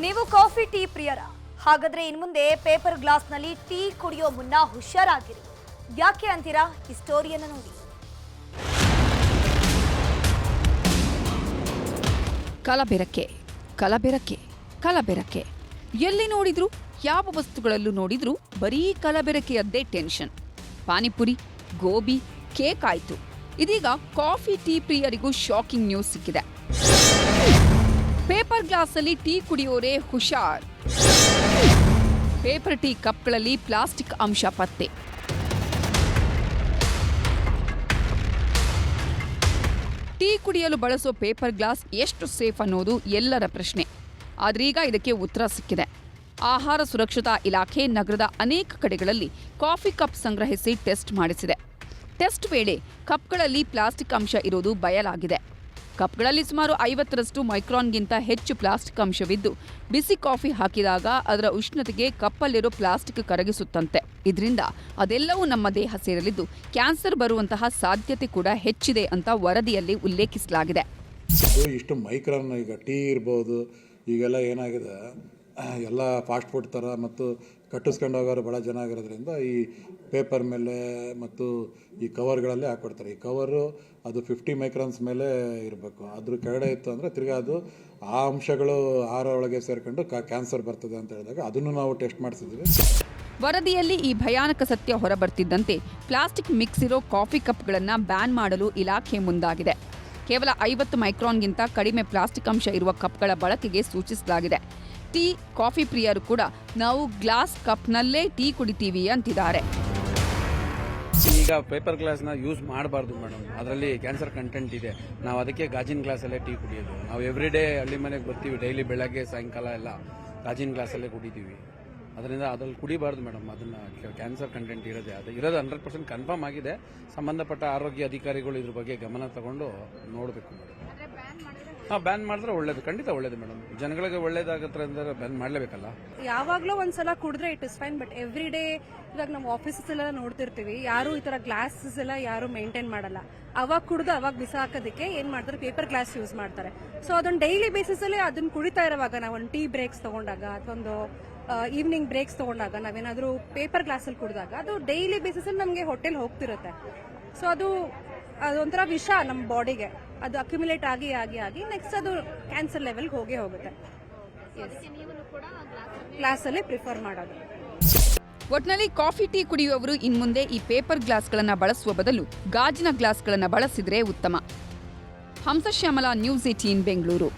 ನೀವು coffee tea ಪ್ರಿಯರ. ಹಾಗಾದ್ರೆ ಇನ್ಮುಂದೆ ಪೇಪರ್ ಗ್ಲಾಸ್ನಲ್ಲಿ ಟೀ ಕುಡಿಯೋ ಮುನ್ನ ಹುಷಾರಾಗಿರಿ. ಯಾಕೆ ಅಂತೀರಾ? ಈ ಸ್ಟೋರಿಯನ್ನು ನೋಡಿ. ಕಲಬೆರಕೆ ಕಲಬೆರಕೆ ಕಲಬೆರಕೆ. ಎಲ್ಲಿ ನೋಡಿದ್ರು, ಯಾವ ವಸ್ತುಗಳಲ್ಲೂ ನೋಡಿದ್ರು ಬರೀ ಕಲಬೆರಕೆಯದ್ದೇ ಟೆನ್ಷನ್. ಪಾನಿಪುರಿ, ಗೋಬಿ, ಕೇಕ್ ಆಯ್ತು. ಇದೀಗ ಕಾಫಿ ಟೀ ಪ್ರಿಯರಿಗೂ ಶಾಕಿಂಗ್ ನ್ಯೂಸ್ ಸಿಕ್ಕಿದೆ. ಪೇಪರ್ ಗ್ಲಾಸಲ್ಲಿ ಟೀ ಕುಡಿಯೋರೆ ಹುಷಾರ್. ಪೇಪರ್ ಟೀ ಕಪ್ಗಳಲ್ಲಿ ಪ್ಲಾಸ್ಟಿಕ್ ಅಂಶ ಪತ್ತೆ. ಟೀ ಕುಡಿಯಲು ಬಳಸೋ ಪೇಪರ್ ಗ್ಲಾಸ್ ಎಷ್ಟು ಸೇಫ್ ಅನ್ನೋದು ಎಲ್ಲರ ಪ್ರಶ್ನೆ. ಆದ್ರೀಗ ಇದಕ್ಕೆ ಉತ್ತರ ಸಿಕ್ಕಿದೆ. ಆಹಾರ ಸುರಕ್ಷತಾ ಇಲಾಖೆ ನಗರದ ಅನೇಕ ಕಡೆಗಳಲ್ಲಿ ಕಾಫಿ ಕಪ್ ಸಂಗ್ರಹಿಸಿ ಟೆಸ್ಟ್ ಮಾಡಿಸಿದೆ. ಟೆಸ್ಟ್ ವೇಳೆ ಕಪ್ಗಳಲ್ಲಿ ಪ್ಲಾಸ್ಟಿಕ್ ಅಂಶ ಇರೋದು ಬಯಲಾಗಿದೆ. ಕಪ್ಗಳಲ್ಲಿ ಸುಮಾರು ಐವತ್ತರಷ್ಟು ಮೈಕ್ರಾನ್ಗಿಂತ ಹೆಚ್ಚು ಪ್ಲಾಸ್ಟಿಕ್ ಅಂಶವಿದ್ದು, ಬಿಸಿ ಕಾಫಿ ಹಾಕಿದಾಗ ಅದರ ಉಷ್ಣತೆಗೆ ಕಪ್ಪಲ್ಲಿರೋ ಪ್ಲಾಸ್ಟಿಕ್ ಕರಗಿಸುತ್ತಂತೆ. ಇದರಿಂದ ಅದೆಲ್ಲವೂ ನಮ್ಮ ದೇಹ ಸೇರಲಿದ್ದು, ಕ್ಯಾನ್ಸರ್ ಬರುವಂತಹ ಸಾಧ್ಯತೆ ಕೂಡ ಹೆಚ್ಚಿದೆ ಅಂತ ವರದಿಯಲ್ಲಿ ಉಲ್ಲೇಖಿಸಲಾಗಿದೆ. ಇಷ್ಟು ಮೈಕ್ರಾನ್ ಈಗ ಟೀ ಇರ್ಬೋದು, ಈಗೆಲ್ಲ ಏನಾಗಿದೆ? ಎಲ್ಲ ಫಾಸ್ಟ್ ಫುಡ್ ಥರ ಮತ್ತು ಕಟ್ಟಿಸ್ಕೊಂಡು ಹೋಗೋರು ಭಾಳ ಜನ ಆಗಿರೋದ್ರಿಂದ ಈ ಪೇಪರ್ ಮೇಲೆ ಮತ್ತು ಈ ಕವರ್ಗಳಲ್ಲೇ ಹಾಕ್ಕೊಡ್ತಾರೆ ಈ ಕವರು ಅದು ಫಿಫ್ಟಿ ಮೈಕ್ರಾನ್ಸ್ ಮೇಲೆ ಇರಬೇಕು. ಅದ್ರ ಕೆಳಗಡೆ ಇತ್ತು ಅಂದರೆ ತಿರ್ಗಾ ಅದು ಆ ಅಂಶಗಳು ಆಹಾರ ಒಳಗೆ ಸೇರ್ಕೊಂಡು ಕ್ಯಾನ್ಸರ್ ಬರ್ತದೆ ಅಂತ ಹೇಳಿದಾಗ ಅದನ್ನು ನಾವು ಟೆಸ್ಟ್ ಮಾಡಿಸಿದ್ವಿ ವರದಿಯಲ್ಲಿ ಈ ಭಯಾನಕ ಸತ್ಯ ಹೊರಬರ್ತಿದ್ದಂತೆ ಪ್ಲಾಸ್ಟಿಕ್ ಮಿಕ್ಸ್ ಇರೋ ಕಾಫಿ ಕಪ್ಗಳನ್ನು ಬ್ಯಾನ್ ಮಾಡಲು ಇಲಾಖೆ ಮುಂದಾಗಿದೆ. ಕೇವಲ ಐವತ್ತು ಮೈಕ್ರಾನ್ಗಿಂತ ಕಡಿಮೆ ಪ್ಲಾಸ್ಟಿಕ್ ಅಂಶ ಇರುವ ಕಪ್ಗಳ ಬಳಕೆಗೆ ಸೂಚಿಸಲಾಗಿದೆ. ಟೀ ಕಾಫಿ ಪ್ರಿಯರು ಕೂಡ ನಾವು ಗ್ಲಾಸ್ ಕಪ್ನಲ್ಲೇ ಟೀ ಕುಡಿತೀವಿ ಅಂತಿದ್ದಾರೆ. ಈಗ ಪೇಪರ್ ಗ್ಲಾಸ್ನ ಯೂಸ್ ಮಾಡಬಾರ್ದು ಮೇಡಮ್ ಅದರಲ್ಲಿ ಕ್ಯಾನ್ಸರ್ ಕಂಟೆಂಟ್ ಇದೆ. ನಾವು ಅದಕ್ಕೆ ಗಾಜಿನ ಗ್ಲಾಸಲ್ಲೇ ಟೀ ಕುಡಿಯೋದು. ನಾವು ಎವ್ರಿ ಡೇ ಹಳ್ಳಿ ಮನೆಗೆ ಬರ್ತೀವಿ ಡೈಲಿ ಬೆಳಗ್ಗೆ ಸಾಯಂಕಾಲ ಎಲ್ಲ ಗಾಜಿನ ಗ್ಲಾಸಲ್ಲೇ ಕುಡಿತೀವಿ. ಅದರಿಂದ ಅದ್ರಲ್ಲಿ ಕುಡಿಬಾರ್ದು ಮೇಡಮ್ ಅದನ್ನ ಕ್ಯಾನ್ಸರ್ ಕಂಟೆಂಟ್ ಇರೋದೇ. ಅದು ಇರೋದು ಹಂಡ್ರೆಡ್ ಪರ್ಸೆಂಟ್ ಕನ್ಫರ್ಮ್ ಆಗಿದೆ. ಸಂಬಂಧಪಟ್ಟ ಆರೋಗ್ಯ ಅಧಿಕಾರಿಗಳು ಇದ್ರ ಬಗ್ಗೆ ಗಮನ ತಗೊಂಡು ನೋಡಬೇಕು ಮೇಡಮ್ ಹಾಂ ಬ್ಯಾನ್ ಮಾಡಿದ್ರೆ ಒಳ್ಳೇದು. ಖಂಡಿತ ಒಳ್ಳೇದು ಮೇಡಮ್. ಜನಗಳಿಗೆ ಒಳ್ಳೇದಾಗತ್ತೆ ಅಂದ್ರೆ ಬ್ಯಾನ್ ಮಾಡಲೇಬೇಕಲ್ಲ? ಯಾವಾಗಲೂ ಒಂದ್ಸಲ ಕುಡಿದ್ರೆ it is fine but every day ಇವಾಗ ನಮ್ಮ ಆಫೀಸಸ್ ಎಲ್ಲ ನೋಡ್ತಿರ್ತೀವಿ. ಯಾರು ಈ ತರ ಗ್ಲಾಸಸ್ ಎಲ್ಲ ಯಾರು ಮೇಂಟೈನ್ ಮಾಡಲ್ಲ. ಅವಾಗ ಕುಡಿದು ಅವಾಗ ಬಿಸಾಕೋದಕ್ಕೆ ಏನ್ ಮಾಡ್ತಾರೆ? ಪೇಪರ್ ಗ್ಲಾಸ್ ಯೂಸ್ ಮಾಡ್ತಾರೆ. ಸೊ ಅದೊಂದು ಡೈಲಿ ಬೇಸಿಸ್ ಅಲ್ಲಿ ಅದನ್ನ ಕುಡಿತಾ ಇರುವಾಗ ನಾವು ಒಂದು ಟೀ ಬ್ರೇಕ್ಸ್ ತಗೊಂಡಾಗ ಅಥವಾ ಒಂದು ಈವ್ನಿಂಗ್ ಬ್ರೇಕ್ಸ್ ತಗೊಂಡಾಗ ನಾವೇನಾದ್ರೂ ಪೇಪರ್ ಗ್ಲಾಸ್ ಅಲ್ಲಿ ಕುಡಿದಾಗ ಅದು ಡೈಲಿ ಬೇಸಿಸ್ ಅಲ್ಲಿ ನಮಗೆ ಹೋಟೆಲ್ ಹೋಗ್ತಿರುತ್ತೆ. ಸೊ ಅದು, ಅದೊಂಥರ ವಿಷ ನಮ್ಮ ಬಾಡಿಗೆ ಅದು ಅಕ್ಯುಮುಲೇಟ್ ಆಗಿ ಆಗಿ ಆಗಿ ನೆಕ್ಸ್ಟ್ ಅದು ಕ್ಯಾನ್ಸರ್ ಲೆವೆಲ್ಗೆ ಹೋಗೇ ಹೋಗುತ್ತೆ. ಗ್ಲಾಸಲ್ಲಿ ಪ್ರಿಫರ್ ಮಾಡೋದು. ಒಟ್ನಲ್ಲಿ ಕಾಫಿ ಟೀ ಕುಡಿಯುವವರು ಇನ್ಮುಂದೆ ಈ ಪೇಪರ್ ಗ್ಲಾಸ್ಗಳನ್ನು ಬಳಸುವ ಬದಲು ಗಾಜಿನ ಗ್ಲಾಸ್ಗಳನ್ನು ಬಳಸಿದ್ರೆ ಉತ್ತಮ. Hamsashyamala news eighteen Bengaluru.